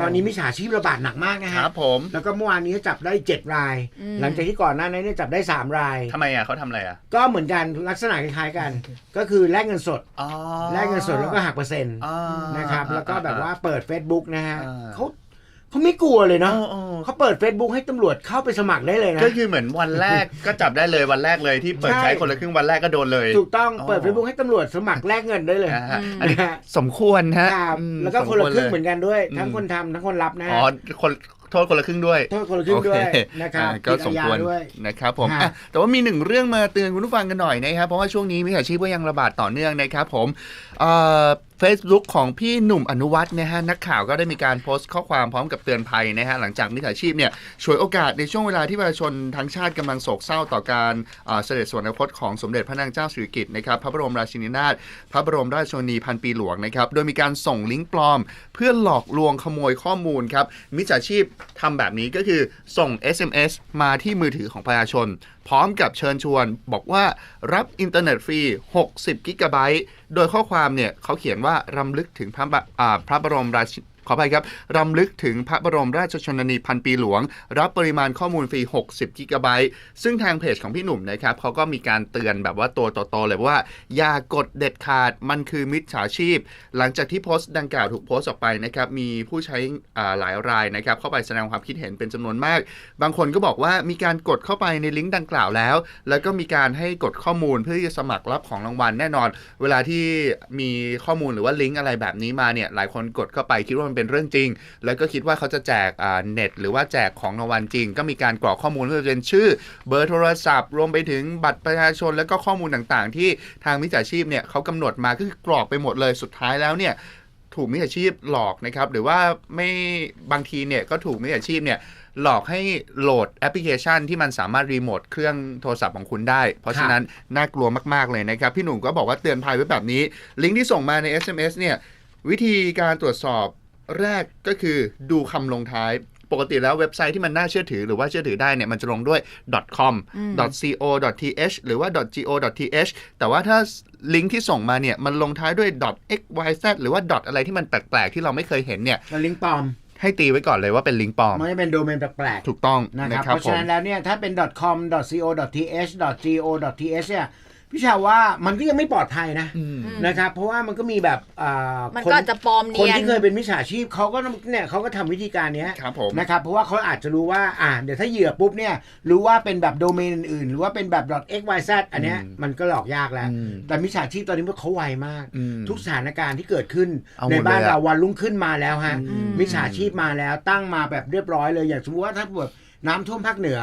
ตอนนี้มิจฉาชีพระบาดหนักมากนะคฮะรับผมแล้วก็เมื่อวานนี้จับได้ 7 รายอืมหลังจากที่ก่อนหน้านั้นเนี่ยจับได้ 3 รายทำไมอะเขาทำอะไรอะก็เหมือนกันลักษณะคล้ายๆกัน ก็คือแลกเงินสดอ๋อแลกเงินสดแล้วก็หักเปอร์เซ็นต์อ่านะครับแล้วก็แบบว่าเปิด Facebook นะฮะอ่าเขา เขาไม่กลัวเลยเอเนาะอเออเขาเปิด Facebook ให้ตำรวจเข้าไปสมัครได้เลยนะ ก็คือเหมือนวันแรกก็จับได้เลยวันแรกเลยที่เปิดใช่ใช้คนละครึ่งวันแรกก็โดนเลย ถูกต้องเปิดอ๋อ Facebook ให้ตำรวจสมัครแลกเงินได้เลยนะฮะอืมอันนี้นะฮะสมควรฮะครับอืมแล้วก็คนละครึ่งสเหมือนกันด้วย ทั้งอืมคนทำทั้งคนรับนะฮะอ๋อคนโทษคนละครึ่งด้วย โทษคนละครึ่งด้วยโอเคนะครับอ่าก็สมควรผิดอาญาด้วยนะครับผมฮะอะแต่ว่ามีหนึ่งเรื่องมาเตือนคุณผู้ฟังกันหน่อยนะครับเพราะว่าช่วงนี้มิจฉาชีพก็ยังระบาดต่อเนื่องนะครับผมเฟซบุ๊กของพี่หนุ่มอนุวัฒน์นะฮะนักข่าวก็ได้มีการโพสต์ข้อความพร้อมกับเตือนภัยนะฮะหลังจากมิจฉาชีพเนี่ยฉวยโอกาสในช่วงเวลาที่ประชาชนทั้งชาติกำลังโศกเศร้าต่อการเสด็จสวรรคตของสมเด็จพระนางเจ้าสิริกิติ์นะครับพระบรมราชินีนาถพระบรมราชชนนีพันปีหลวงนะครับโดยมีการส่งลิงก์ปลอม เพื่อหลอกลวงขโมยข้อมูลครับมิจฉาชีพทำแบบนี้ก็คือส่ง SMS มาที่มือถือของประชาชน พร้อมกับเชิญชวน บอกว่ารับอินเทอร์เน็ตฟรี 60 กิกะไบต์ โดยข้อความเนี่ยเขาเขียนว่ารำลึกถึงพระบะพระบรมราชิ ขออภัยครับรำลึกถึงพระบรมราชชนนีพันปีหลวง รับปริมาณข้อมูลฟรี 60 กิกะไบต์ซึ่งทางเพจของพี่หนุ่มนะครับเขาก็มีการเตือนแบบว่าตัวโตๆเลยว่า อย่ากดเด็ดขาดมันคือมิจฉาชีพ หลังจากที่โพสต์ดังกล่าวถูกโพสต์ออกไปนะครับมีผู้ใช้หลายรายนะครับเข้าไปแสดงความคิดเห็นเป็นจำนวนมาก บางคนก็บอกว่ามีการกดเข้าไปในลิงก์ดังกล่าวแล้ว แล้วก็มีการให้กดข้อมูลเพื่อที่จะสมัครรับของรางวัลแน่นอน เวลาที่มีข้อมูลหรือว่าลิงก์อะไรแบบนี้มาเนี่ยหลายคนกดเข้าไปคิดว่ามันเป็นเรื่องจริง แล้วก็คิดว่าเขาจะแจกอ่าเน็ต หรือว่าแจกของรางวัลจริง ก็มีการกรอกข้อมูลเพื่อเป็นชื่อ เบอร์โทรศัพท์ รวมไปถึงบัตรประชาชน แล้วก็ข้อมูลต่างๆ ที่ทางมิจฉาชีพเนี่ยเขากำหนดมาก็คือกรอกไปหมดเลยสุดท้ายแล้วเนี่ยถูกมิจฉาชีพหลอกนะครับหรือว่าไม่บางทีเนี่ยก็ถูกมิจฉาชีพเนี่ยหลอกให้โหลดแอปพลิเคชันที่มันสามารถรีโมทเครื่องโทรศัพท์ของคุณได้ เพราะฉะนั้นน่ากลัวมากๆเลยนะครับ พี่หนุ่มก็บอกว่าเตือนภัยไว้แบบนี้ ลิงก์ที่ส่งมาใน SMS เนี่ยวิธีการตรวจสอบ แรกก็คือดูคำลงท้าย ปกติแล้วเว็บไซต์ที่มันน่าเชื่อถือหรือว่าเชื่อถือได้เนี่ยมันจะลงด้วย .com อืม .co.th หรือว่า .go.th แต่ว่าถ้าลิงก์ที่ส่งมาเนี่ยมันลงท้ายด้วย .xyz หรือว่า อะไรที่มันแปลกๆที่เราไม่เคยเห็นเนี่ยแล้วลิงก์ปลอมให้ตีไว้ก่อนเลยว่าเป็นลิงก์ปลอม มันจะเป็นโดเมนแปลกๆ ถูกต้องนะนะครับ เพราะผฉะมนั้นแล้วเนี่ย ถ้าเป็น .com .co .th .go.th เนี่ย พี่ชาว่ามันก็ยังไม่ปลอดภัยนะอืมนะครับ เพราะว่ามันก็มีแบบอ่ามันคนก็อาจจะปลอมคนเนียนที่เคยเป็นมิจฉาชีพเขาก็เนี่ยเขาก็ทำวิธีการเนี้ยครับผมนะครับ เพราะว่าเขาอาจจะรู้ว่าอ่าเดี๋ยวถ้าเหยื่อปุ๊บเนี่ยรู้ว่าเป็นแบบโดเมนอื่นๆหรือว่าเป็นแบบ .xyz อันเนี้ยอืมมันก็หลอกยากแล้วอืมแต่มิจฉาชีพตอนนี้มันเขาไวมากอืมทุกสถานการณ์ที่เกิดขึ้นเอาหมดในบ้านเลยอะเราวันรุ่งขึ้นมาแล้วฮะอืมมิจฉาชีพมาแล้วตั้งมาแบบเรียบร้อยเลยอย่างสมมติว่าถ้าแบบน้ำท่วมภาคเหนือ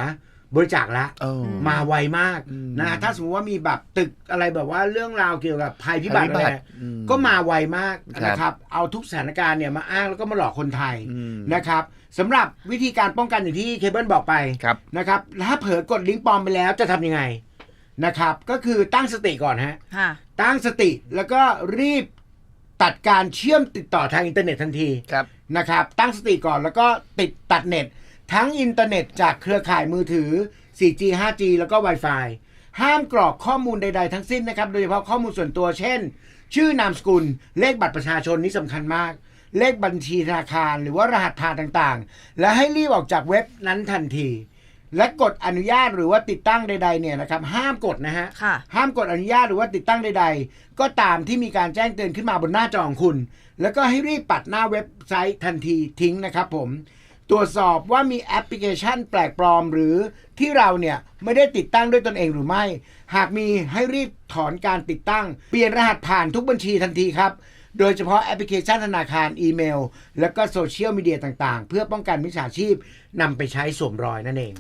บริจาคละเออมาไวมากอืมนะถ้าสมมติว่ามีแบบตึกอะไรแบบว่าเรื่องราวเกี่ยวกับภัยพิบัติภัยพิอะไรบัติอืมก็มาไวมากครับนะครับเอาทุกสถานการณ์เนี่ยมาอ้างแล้วก็มาหลอกคนไทยอืมนะครับสำหรับวิธีการป้องกันอย่างที่เคเบิลบอกไปครับนะครับถ้าเผลอกดลิงก์ปลอมไปแล้วจะทำยังไงนะครับก็คือตั้งสติก่อนฮะค่ะตั้งสติแล้วก็รีบตัดการเชื่อมติดต่อทางอินเทอร์เน็ตทันทีครับนะครับตั้งสติก่อนแล้วก็ติดตัดเน็ต ทั้งอินเทอร์เน็ตจากเครือข่ายมือถือ 4G 5G แล้วก็ Wi-Fi ห้ามกรอกข้อมูลใด ๆ ทั้งสิ้นนะครับ โดยเฉพาะข้อมูลส่วนตัว เช่น ชื่อนามสกุล เลขบัตรประชาชนนี่สำคัญมาก เลขบัญชีธนาคารหรือว่ารหัสผ่านต่างๆ และให้รีบออกจากเว็บนั้นทันที และกดอนุญาตหรือว่าติดตั้งใด ๆ เนี่ยนะครับ ห้ามกดนะฮะ ค่ะ ห้ามกดอนุญาตหรือว่าติดตั้งใด ๆ ก็ตามที่มีการแจ้งเตือนขึ้นมาบนหน้าจอของคุณ แล้วก็ให้รีบปัดหน้าเว็บไซต์ทันทีทิ้งนะครับผม ตรวจสอบว่ามีแอปพลิเคชันแปลกปลอมหรือที่เราเนี่ยไม่ได้ติดตั้งด้วยตนเองหรือไม่ หากมีให้รีบถอนการติดตั้ง เปลี่ยนรหัสผ่านทุกบัญชีทันทีครับ โดยเฉพาะแอปพลิเคชันธนาคารอีเมล และก็โซเชียลมีเดียต่างๆ เพื่อป้องกันมิจฉาชีพนำไปใช้สวมรอยนั่นเอง